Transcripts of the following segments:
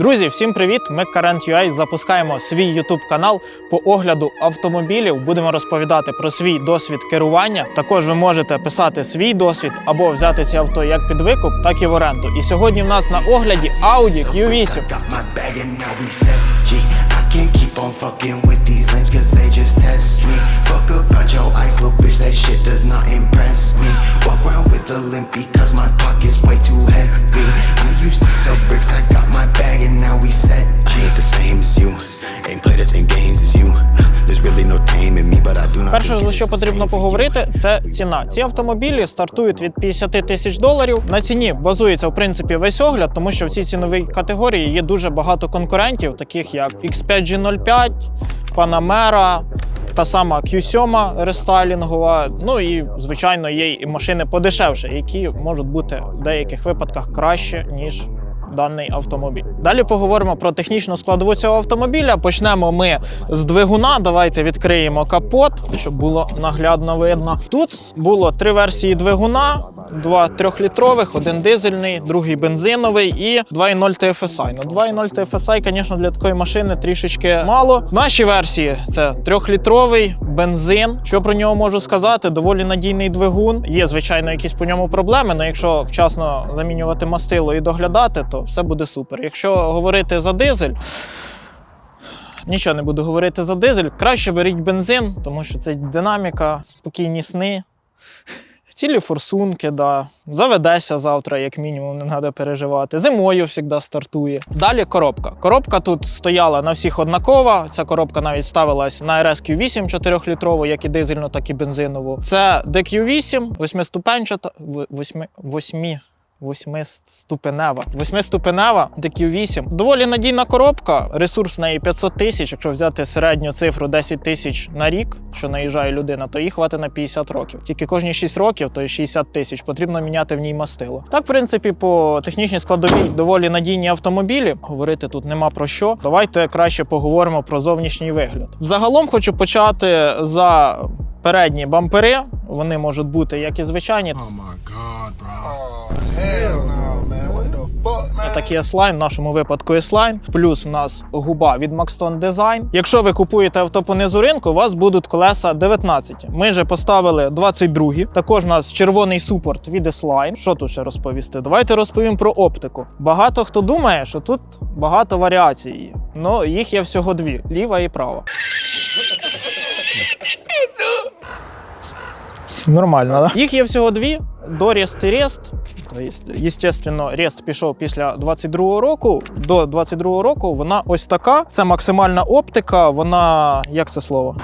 Друзі, всім привіт! Ми Current.ua запускаємо свій YouTube канал по огляду автомобілів. Будемо розповідати про свій досвід керування. Також ви можете писати свій досвід або взяти ці авто як під викуп, так і в оренду. І сьогодні в нас на огляді Audi Q8. Keep on fucking with these lames cause they just test me. Fuck about your ice, little bitch, that shit does not impress me. Walk around with a limp because my pocket's way too heavy. I used to sell bricks, I got my bag and now we set G. I ain't the same as you, Перше, за що потрібно поговорити, це ціна. Ці автомобілі стартують від 50 тисяч доларів. На ціні базується в принципі весь огляд, тому що в цій ціновій категорії є дуже багато конкурентів, таких як X5 G05, Panamera, та сама Q7 рестайлінгова. Ну і звичайно є і машини подешевше, які можуть бути в деяких випадках краще ніж. Даний автомобіль. Далі поговоримо про технічну складову цього автомобіля. Почнемо ми з двигуна. Давайте відкриємо капот, щоб було наглядно видно. Тут було три версії двигуна: два трьохлітрових, один дизельний, другий бензиновий і 2.0 TFSI. Ну 2.0 TFSI, звісно, для такої машини трішечки мало. Наші версії це трьохлітровий бензин. Що про нього можу сказати? Доволі надійний двигун. Є, звичайно, якісь по ньому проблеми, але якщо вчасно замінювати мастило і доглядати, то все буде супер. Якщо говорити за дизель. Нічого не буду говорити за дизель. Краще беріть бензин, тому що це динаміка, спокійні сни, цілі форсунки, да. заведеся завтра, як мінімум, не треба переживати. Зимою завжди стартує. Далі коробка. Коробка тут стояла на всіх однакова. Ця коробка навіть ставилась на RSQ8 4-літрову, як і дизельну, так і бензинову. Це DQ8, восьмиступенчата, восьми, восьмі. Восьмиступенева. Восьмиступенева DQ8. Доволі надійна коробка. Ресурс в неї 500 тисяч. Якщо взяти середню цифру 10 тисяч на рік, що наїжджає людина, то їй хватить на 50 років. Тільки кожні 6 років, то є 60 тисяч, потрібно міняти в ній мастило. Так, в принципі, по технічній складовій доволі надійні автомобілі. Говорити тут нема про що. Давайте краще поговоримо про зовнішній вигляд. Загалом хочу почати за передні бампери. Вони можуть бути як і звичайні, Oh my god, bro. Hell no, man. What the fuck, man? Такий S-Line, в нашому випадку S-Line. Плюс у нас губа від Maxton Design. Якщо ви купуєте авто по низу ринку, у вас будуть колеса 19. Ми же поставили 22. Також у нас червоний супорт від S-Line. Що тут ще розповісти? Давайте розповім про оптику. Багато хто думає, що тут багато варіацій. є. Ну, їх є всього дві: ліва і права. Нормально, да? Їх є всього дві: доріст і рест. Єстественно, рест пішов після 22-го року. До 22-го року вона ось така. Це максимальна оптика. Вона як це слово?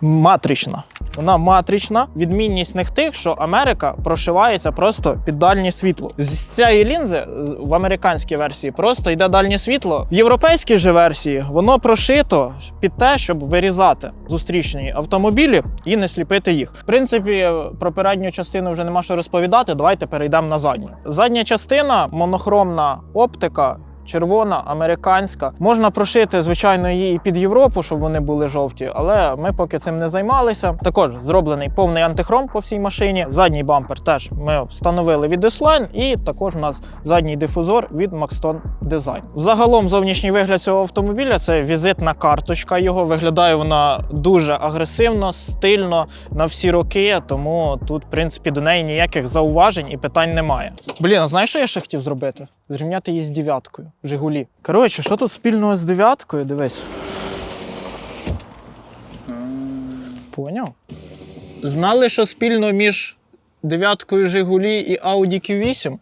Матрична. Вона матрична. Відмінність них тих, що Америка прошивається просто під дальнє світло. З цієї лінзи е, в американській версії просто йде дальнє світло. В європейській же версії воно прошито під те, щоб вирізати зустрічні автомобілі і не сліпити їх. В принципі, про передню частину вже нема що розповідати. Давайте перейдемо на задню. Задня частина монохромна оптика. Червона, американська. Можна прошити, звичайно, її і під Європу, щоб вони були жовті, але ми поки цим не займалися. Також зроблений повний антихром по всій машині. Задній бампер теж ми встановили від S-Line і також у нас задній дифузор від Maxton Design. Загалом зовнішній вигляд цього автомобіля це візитна карточка. Його виглядає вона дуже агресивно, стильно на всі роки. Тому тут, в принципі, до неї ніяких зауважень і питань немає. Блін, а знаєш, що я ще хотів зробити? Зрівняти її з дев'яткою. Жигулі. Коротше, що тут спільного з дев'яткою? Дивись. Поняв? Знали, що спільно між дев'яткою Жигулі і Audi Q8?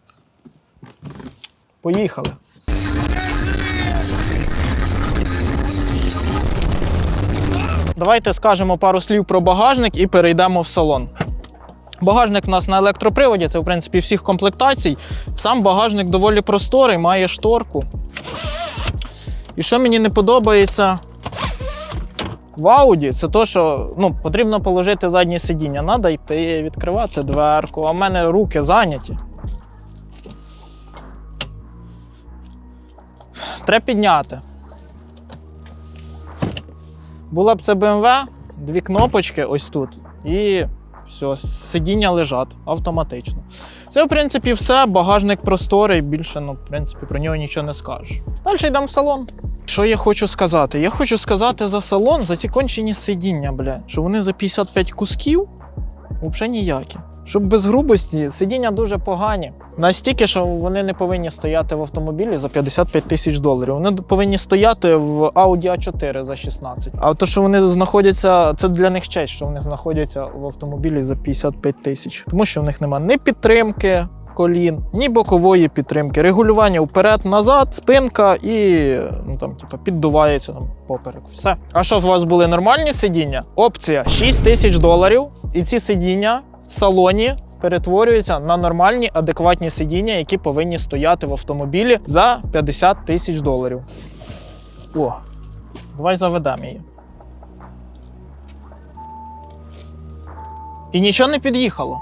Поїхали. Давайте скажемо пару слів про багажник і перейдемо в салон. Багажник у нас на електроприводі, це в принципі всіх комплектацій. Сам багажник доволі просторий, має шторку. І що мені не подобається в Ауді, це то, що ну, потрібно положити заднє сидіння. Треба йти, відкривати дверку, а в мене руки зайняті. Треба підняти. Була б це BMW, дві кнопочки ось тут. І все, сидіння лежать автоматично. Це, в принципі, все. Багажник просторий, більше, ну, в принципі, про нього нічого не скажеш. Далі йдемо в салон. Що я хочу сказати? Я хочу сказати за салон, за ці кончені сидіння, бля, що вони за 55 кусків взагалі ніякі. Щоб без грубості, сидіння дуже погані. Настільки, що вони не повинні стояти в автомобілі за 55 тисяч доларів. Вони повинні стояти в Audi A4 за 16. А то, що вони знаходяться, це для них честь, що вони знаходяться в автомобілі за 55 тисяч. Тому що в них немає ні підтримки. Колін, ні бокової підтримки, регулювання вперед-назад, спинка і ну там, типу, піддувається там поперек. Все. А що у вас були нормальні сидіння? Опція 6 тисяч доларів, і ці сидіння в салоні перетворюються на нормальні, адекватні сидіння, які повинні стояти в автомобілі за 50 тисяч доларів. О, давай заведемо її. І нічого не під'їхало.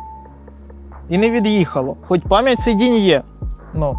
І не від'їхало. Хоч пам'ять сидінь є. Ну.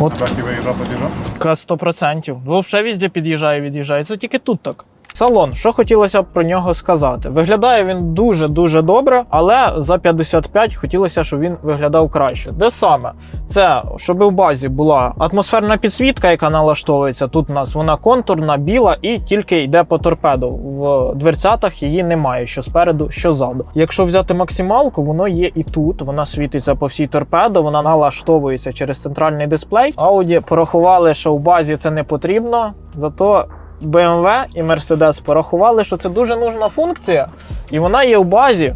От Так і виїжджав, під'їжджав? Ка 100%. Взагалі везде під'їжджає, від'їжджає. Це тільки тут так. Салон, що хотілося б про нього сказати? Виглядає він дуже-дуже добре, але за 55 хотілося, щоб він виглядав краще. Де саме? Це щоб у базі була атмосферна підсвітка, яка налаштовується. Тут у нас вона контурна, біла і тільки йде по торпеду. В дверцятах її немає, що спереду, що ззаду. Якщо взяти максималку, воно є і тут. Вона світиться по всій торпедо, вона налаштовується через центральний дисплей. Audi порахували, що у базі це не потрібно, зато. BMW і Mercedes порахували, що це дуже нужна функція, і вона є в базі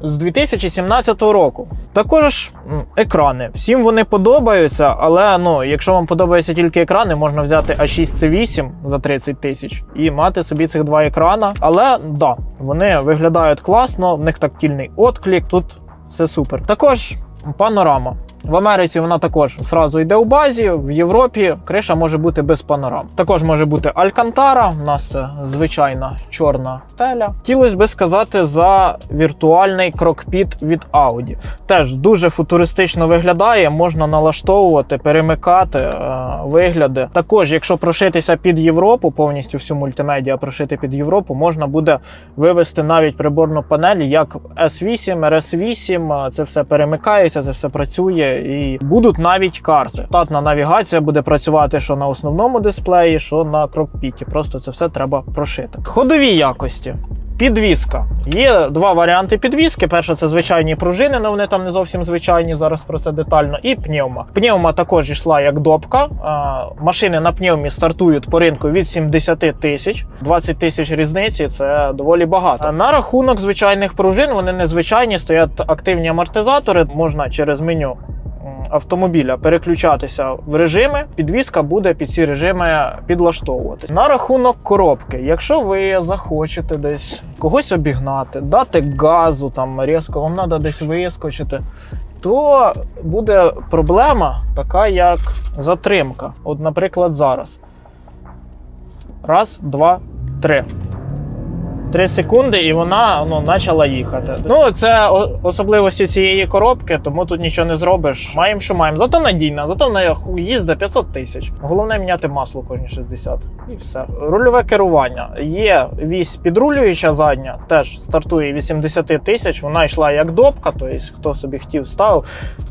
з 2017 року. Також екрани. Всім вони подобаються, але ну, якщо вам подобаються тільки екрани, можна взяти A6C8 за 30 тисяч і мати собі цих два екрана. Але да, вони виглядають класно, в них тактильний отклик, тут все супер. Також панорама. В Америці вона також зразу йде у базі. В Європі криша може бути без панорам. Також може бути Алькантара. У нас це звичайна чорна стеля. Хотілося би сказати за віртуальний крокпіт від Audi. Теж дуже футуристично виглядає. Можна налаштовувати, перемикати е, вигляди. Також, якщо прошитися під Європу, повністю всю мультимедіа прошити під Європу, можна буде вивести навіть приборну панель як S8, RS8. Це все перемикається, це все працює і будуть навіть карти. Штатна навігація буде працювати що на основному дисплеї, що на крокпіті. Просто це все треба прошити. Ходові якості. Підвізка. Є два варіанти підвізки. Перше це звичайні пружини, але вони там не зовсім звичайні. Зараз про це детально. І пневма. Пневма також йшла як допка. Машини на пневмі стартують по ринку від 70 тисяч. 20 тисяч різниці це доволі багато. На рахунок звичайних пружин вони незвичайні, стоять активні амортизатори. Можна через меню автомобіля переключатися в режими, підвізка буде під ці режими підлаштовуватись. На рахунок коробки, якщо ви захочете десь когось обігнати, дати газу, там різко вам треба десь вискочити. То буде проблема така, як затримка. От, наприклад, зараз. Раз, два, три. Три секунди, і вона ну, почала їхати. Ну, це особливості цієї коробки, тому тут нічого не зробиш. Маємо, що маємо. Зато надійна, зато вона їздить 500 тисяч. Головне міняти масло кожні 60. І все. Рульове керування. Є вісь підрулююча задня, теж стартує від 70 тисяч. Вона йшла як допка, тобто хто собі хотів ставив.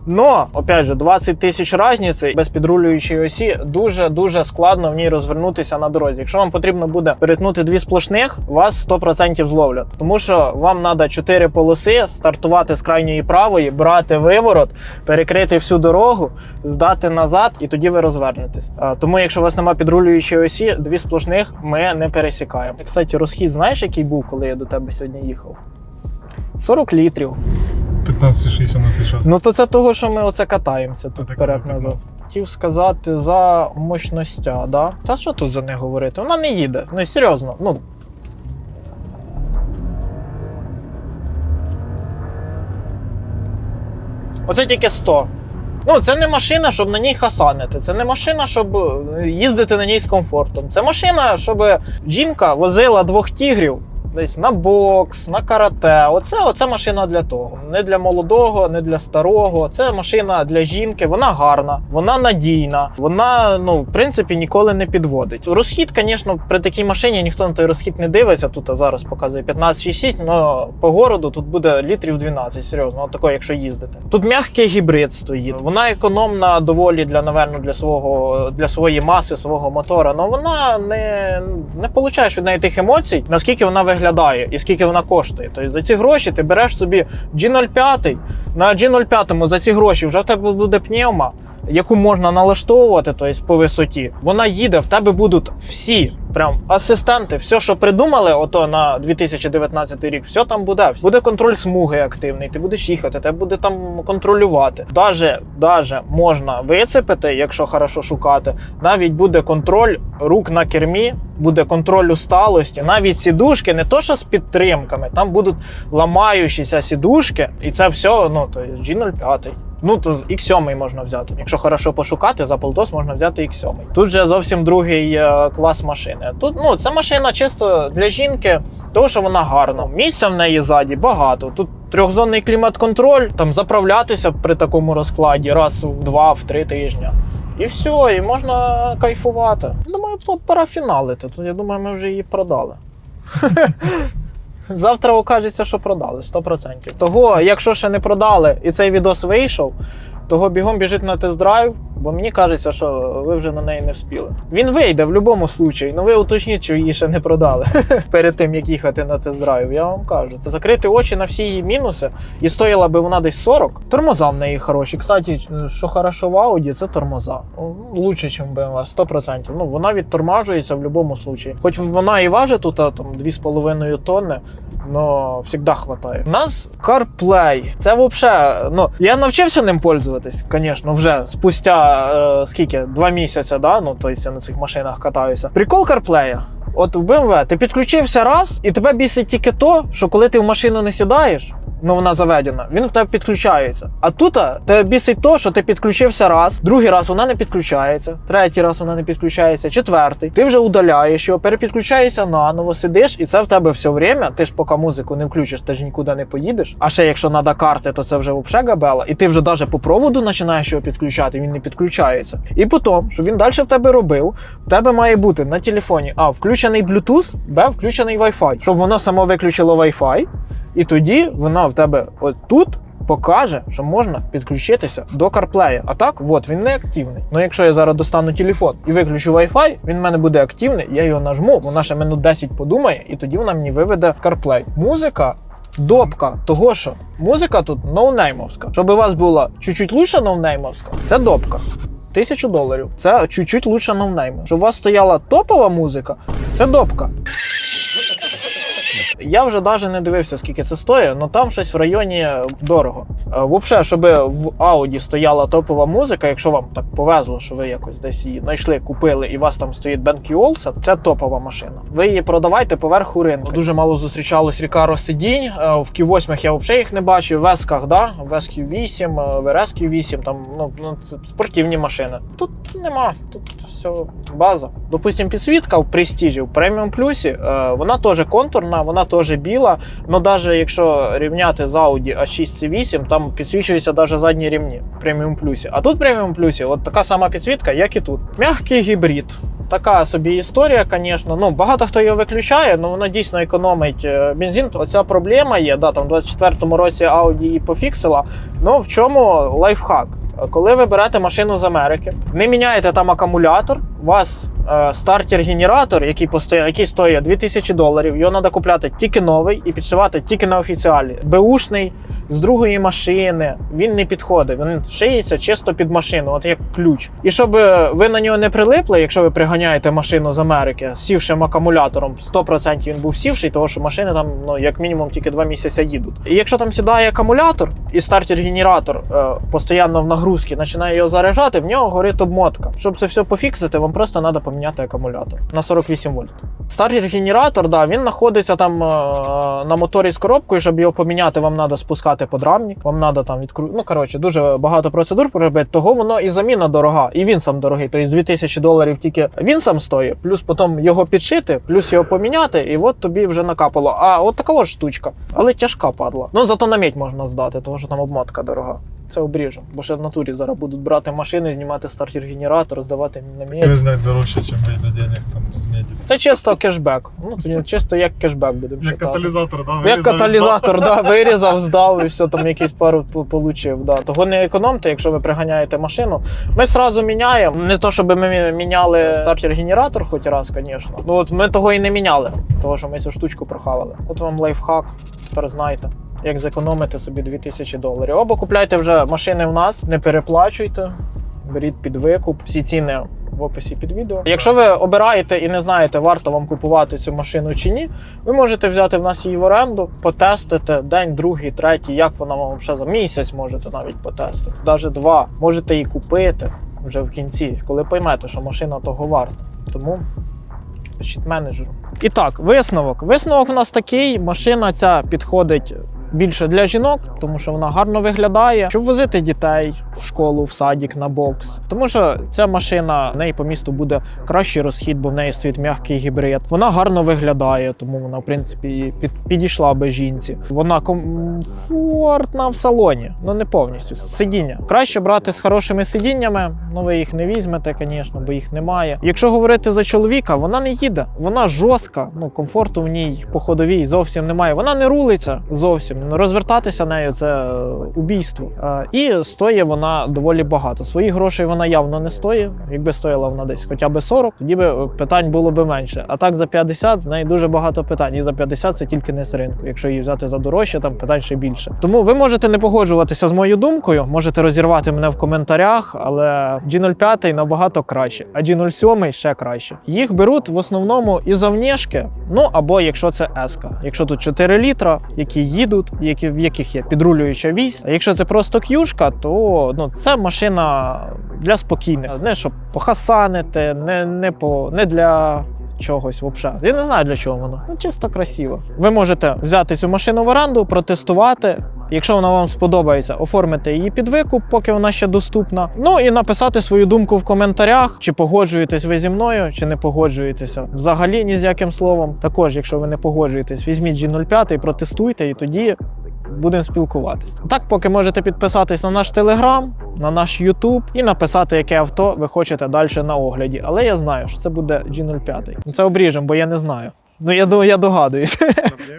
Но, опять же, 20 тисяч разниці без підрулюючої осі дуже-дуже складно в ній розвернутися на дорозі. Якщо вам потрібно буде перетнути дві сплошних, вас 100% зловлять. Тому що вам треба 4 полоси, стартувати з крайньої правої, брати виворот, перекрити всю дорогу, здати назад, і тоді ви розвернетесь. Тому, якщо у вас немає підрулюючої осі, дві сплошних ми не пересікаємо. Кстати, розхід знаєш, який був, коли я до тебе сьогодні їхав? 40 літрів. 15-6 у нас зараз. Ну то це того, що ми оце катаємося тут вперед назад. Хотів сказати за мощностя, да? Та що тут за не говорити? Вона не їде. Ну серйозно. Ну. Оце тільки 100. Ну, це не машина, щоб на ній хасанити. Це не машина, щоб е, їздити на ній з комфортом. Це машина, щоб жінка возила двох тігрів десь на бокс, на карате. Оце, оце машина для того. Не для молодого, не для старого. Це машина для жінки. Вона гарна, вона надійна, вона, ну, в принципі, ніколи не підводить. Розхід, звісно, при такій машині ніхто на той розхід не дивиться. Тут зараз показує 15,6, але по городу тут буде літрів 12, серйозно, от такої, якщо їздити. Тут м'який гібрид стоїть. Вона економна доволі для, наверно, для свого для своєї маси, свого мотора. але вона не, не получаєш від неї тих емоцій, наскільки вона виглядає і скільки вона коштує. Тобто за ці гроші ти береш собі G05, на G05 за ці гроші вже в тебе буде пневма. Яку можна налаштовувати, тобто по висоті, вона їде, в тебе будуть всі прям асистенти, все, що придумали, ото на 2019 рік, все там буде. Буде контроль смуги активний, ти будеш їхати, тебе буде там контролювати. Даже, даже можна вицепити, якщо хорошо шукати. Навіть буде контроль рук на кермі, буде контроль усталості. Навіть сідушки, не то що з підтримками, там будуть ламаючіся сідушки, і це все, ну то G05. Ну, то X7 можна взяти. Якщо хорошо пошукати, за полтос можна взяти X7. Тут вже зовсім другий е, клас машини. Тут ну, це машина чисто для жінки, тому що вона гарна. Місця в неї ззаді багато. Тут трьохзонний клімат-контроль, там заправлятися при такому розкладі раз в два, в три тижні. І все, і можна кайфувати. Думаю, пора фіналити. Тут я думаю, ми вже її продали. Завтра окажеться, що продали 100%. Того, якщо ще не продали і цей відос вийшов, того бігом біжить на тест-драйв, бо мені кажеться, що ви вже на неї не вспіли. Він вийде в будь-якому випадку, але ви уточніть, що її ще не продали перед тим, як їхати на тест-драйв. Я вам кажу. Це закрити очі на всі її мінуси, і стоїла би вона десь 40. Тормоза в неї хороші. Кстати, що хорошо в Audi, це тормоза. Ну, Лучше, ніж BMW, 100%. Ну, вона відтормажується в будь-якому випадку. Хоч вона і важить тут там 2,5 тонни, но завжди хватає. У нас CarPlay. Це взагалі, ну, я навчився ним пользуватись, звісно, вже спустя е, скільки? Два місяці, да? ну, тобто я на цих машинах катаюся. Прикол CarPlay. От в BMW ти підключився раз, і тебе бісить тільки то, що коли ти в машину не сідаєш, ну вона заведена, він в тебе підключається. А тут тебе бісить то, що ти підключився раз, другий раз вона не підключається, третій раз вона не підключається, четвертий. Ти вже удаляєш його, перепідключаєшся наново, сидиш, і це в тебе все время. Ти ж поки музику не включиш, ти ж нікуди не поїдеш. А ще якщо треба карти, то це вже взагалі габела. І ти вже навіть по проводу починаєш його підключати, він не підключається. І потім, щоб він далі в тебе робив, в тебе має бути на телефоні А, включений Bluetooth, Б, включений Wi-Fi, щоб воно само виключило Wi-Fi. І тоді вона в тебе от тут покаже, що можна підключитися до CarPlay. А так, от він не активний. Ну якщо я зараз достану телефон і виключу Wi-Fi, він в мене буде активний, я його нажму, вона ще минут 10 подумає, і тоді вона мені виведе CarPlay. Музика. Допка того, що музика тут ноунеймовська. Щоб у вас була чуть-чуть лучше ноунеймовська, це допка. Тисячу доларів. Це чуть-чуть лучше ноунейму. Щоб у вас стояла топова музика, це допка. Я вже навіть не дивився, скільки це стоїть, але там щось в районі дорого. Взагалі, щоб в Audi стояла топова музика, якщо вам так повезло, що ви якось десь її знайшли, купили, і у вас там стоїть BenQ Olufsen, це топова машина. Ви її продавайте поверху ринку. Дуже мало зустрічалось Рікаро сидінь. Е, В Q8 я взагалі їх не бачив. В Весках, да, в SQ8, в RSQ8, там ну, ну, це спортивні машини. Тут нема, тут все база. Допустим, підсвітка в престижі, в преміум плюсі, е, вона теж контурна, вона теж біла. але навіть якщо рівняти з Audi A6 C8, там підсвічуються навіть задні рівні в преміум плюсі. А тут в преміум плюсі от така сама підсвітка, як і тут. Мягкий гібрид. Така собі історія, звісно. Ну, багато хто його виключає, але вона дійсно економить е, бензин. Оця проблема є. Да, там в 24-му році Audi її пофіксила. Ну в чому лайфхак? Коли ви берете машину з Америки, не міняєте там акумулятор, у вас е, стартер-генератор, який постоя, який стоїть 2000 доларів, його треба купляти тільки новий і підшивати тільки на офіціалі. Беушний з другої машини, він не підходить. Він шиється чисто під машину, от як ключ. І щоб е, ви на нього не прилипли, якщо ви приганяєте машину з Америки сівшим акумулятором, 100% він був сівший, тому що машини там ну як мінімум тільки 2 місяці їдуть. І якщо там сідає акумулятор і стартер-генератор е, постійно в нагрузці починає його заряджати, в нього горить обмотка. Щоб це все пофіксити, вам просто треба поміняти акумулятор на 48 вольт. Старий генератор, да, він знаходиться там е, на моторі з коробкою, щоб його поміняти, вам треба спускати подрамник, вам треба там відкрути. Ну, коротше, дуже багато процедур проробити, того воно і заміна дорога, і він сам дорогий. Тобто 2000 доларів тільки він сам стоїть, плюс потім його підшити, плюс його поміняти, і от тобі вже накапало. А от така ж штучка, але тяжка падла. Ну зато на медь можна здати, тому що там обмотка дорога. Це обріжемо, бо ще в натурі зараз будуть брати машини, знімати стартер-генератор, здавати на. Не знать дорожче, ніж вийде денег там з меді. Це чисто кешбек. Ну, тоді чисто як кешбек будемо Як читати. каталізатор, да? Як каталізатор, да, вирізав, здав і все, там якийсь пару по- получив. Да. Того не економте, якщо ви приганяєте машину. Ми сразу міняємо. Не то, щоб ми міняли стартер-генератор хоч раз, звісно. Ну от ми того і не міняли, того що ми цю штучку прохавали. От вам лайфхак, тепер знаєте. Як зекономити собі 2000 доларів. Або купляйте вже машини в нас, не переплачуйте, беріть під викуп. Всі ціни в описі під відео. Якщо ви обираєте і не знаєте, варто вам купувати цю машину чи ні, ви можете взяти в нас її в оренду, потестити день, другий, третій, як вона вам ще за місяць можете навіть потестити, навіть два. Можете її купити вже в кінці, коли поймете, що машина того варта. Тому пишіть менеджеру. І так, висновок. Висновок у нас такий: машина ця підходить. Більше для жінок, тому що вона гарно виглядає, щоб возити дітей в школу, в садик, на бокс. Тому що ця машина в неї по місту буде кращий розхід, бо в неї стоїть м'який гібрид. Вона гарно виглядає, тому вона, в принципі, під, підійшла би жінці. Вона комфортна в салоні, ну не повністю. Сидіння. Краще брати з хорошими сидіннями. Ну ви їх не візьмете, звісно, бо їх немає. Якщо говорити за чоловіка, вона не їде, вона жорстка. Ну комфорту в ній по ходовій зовсім немає. Вона не рулиться зовсім. Розвертатися нею це е, убійство. Е, І стоїть вона доволі багато. Своїх грошей вона явно не стоїть. Якби стояла вона десь хоча б 40, тоді би е, питань було б менше. А так за 50 в неї дуже багато питань. І за 50 це тільки не з ринку. Якщо її взяти за дорожче, там питань ще більше. Тому ви можете не погоджуватися з моєю думкою, можете розірвати мене в коментарях, але G05 набагато краще, а G07 ще краще. Їх беруть в основному і за внешки, ну або якщо це S. Якщо тут 4 літра, які їдуть, які, в яких є підрулююча вісь. А якщо це просто к'юшка, то ну, це машина для спокійних. Не щоб похасанити, не, не, по, не для чогось взагалі. Я не знаю для чого воно. Ну, чисто красиво. Ви можете взяти цю машину в оренду, протестувати. Якщо вона вам сподобається, оформити її під викуп, поки вона ще доступна. Ну і написати свою думку в коментарях, чи погоджуєтесь ви зі мною, чи не погоджуєтеся. Взагалі ні з яким словом. Також, якщо ви не погоджуєтесь, візьміть G05 і протестуйте, і тоді будемо спілкуватися. Так, поки можете підписатись на наш телеграм, на наш Ютуб і написати, яке авто ви хочете далі на огляді. Але я знаю, що це буде G05. Ну, Це обріжемо, бо я не знаю. Ну я, я догадуюсь.